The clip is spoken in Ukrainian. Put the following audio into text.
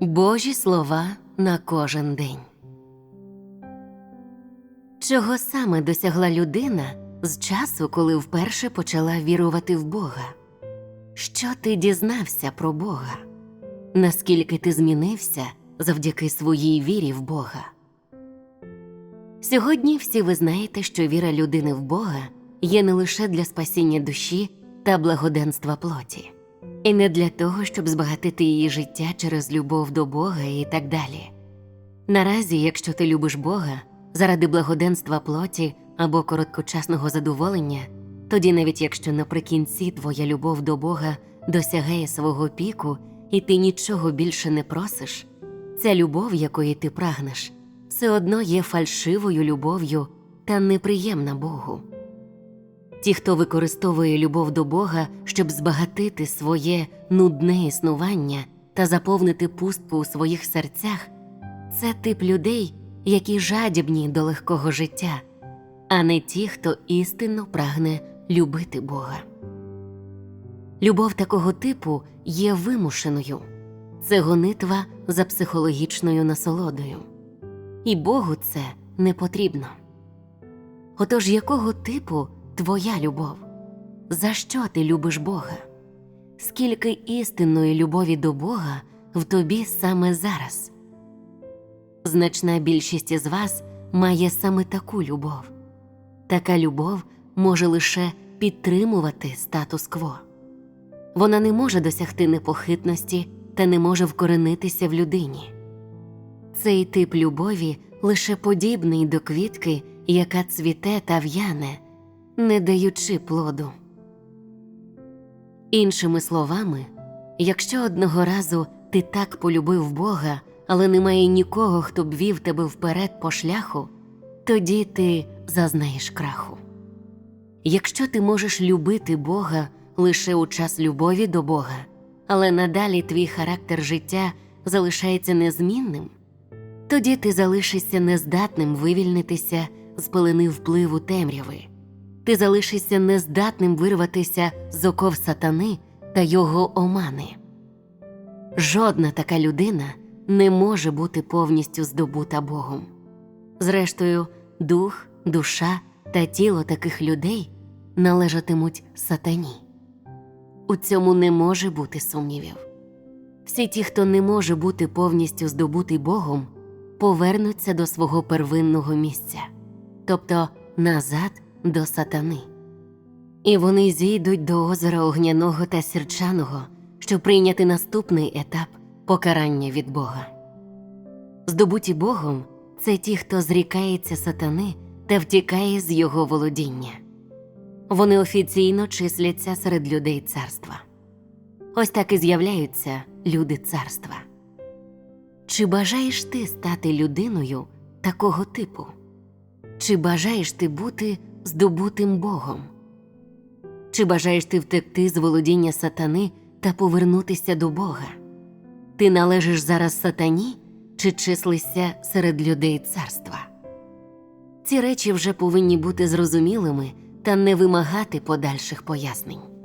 Божі слова на кожен день. Чого саме досягла людина з часу, коли вперше почала вірувати в Бога? Що ти дізнався про Бога? Наскільки ти змінився завдяки своїй вірі в Бога? Сьогодні всі ви знаєте, що віра людини в Бога є не лише для спасіння душі та благоденства плоті, і не для того, щоб збагатити її життя через любов до Бога і так далі. Наразі, якщо ти любиш Бога заради благоденства плоті або короткочасного задоволення, тоді навіть якщо наприкінці твоя любов до Бога досягає свого піку і ти нічого більше не просиш, ця любов, якої ти прагнеш, все одно є фальшивою любов'ю та неприємна Богу. Ті, хто використовує любов до Бога, щоб збагатити своє нудне існування та заповнити пустку у своїх серцях, це тип людей, які жадібні до легкого життя, а не ті, хто істинно прагне любити Бога. Любов такого типу є вимушеною це гонитва за психологічною насолодою, і Богу це не потрібно. Отож, якого типу твоя любов? За що ти любиш Бога? Скільки істинної любові до Бога в тобі саме зараз? Значна більшість із вас має саме таку любов. Така любов може лише підтримувати статус-кво. Вона не може досягти непохитності та не може вкоренитися в людині. Цей тип любові лише подібний до квітки, яка цвіте та в'яне, не даючи плоду. Іншими словами, якщо одного разу ти так полюбив Бога, але немає нікого, хто б вів тебе вперед по шляху, тоді ти зазнаєш краху. Якщо ти можеш любити Бога лише у час любові до Бога, але надалі твій характер життя залишається незмінним, тоді ти залишишся нездатним вивільнитися з пелени впливу темряви, ти залишишся нездатним вирватися з оков сатани та його омани. Жодна така людина не може бути повністю здобута Богом. Зрештою, дух, душа та тіло таких людей належатимуть сатані. У цьому не може бути сумнівів. Всі ті, хто не може бути повністю здобутий Богом, повернуться до свого первинного місця, тобто назад до сатани. І вони зійдуть до озера огняного та сірчаного, щоб прийняти наступний етап покарання від Бога. Здобуті Богом це ті, хто зрікається сатани та втікає з його володіння. Вони офіційно числяться серед людей царства. Ось так і з'являються люди царства. Чи бажаєш ти стати людиною такого типу? Чи бажаєш ти бути здобутим Богом? Чи бажаєш ти втекти з володіння сатани та повернутися до Бога? Ти належиш зараз сатані чи числишся серед людей царства? Ці речі вже повинні бути зрозумілими та не вимагати подальших пояснень.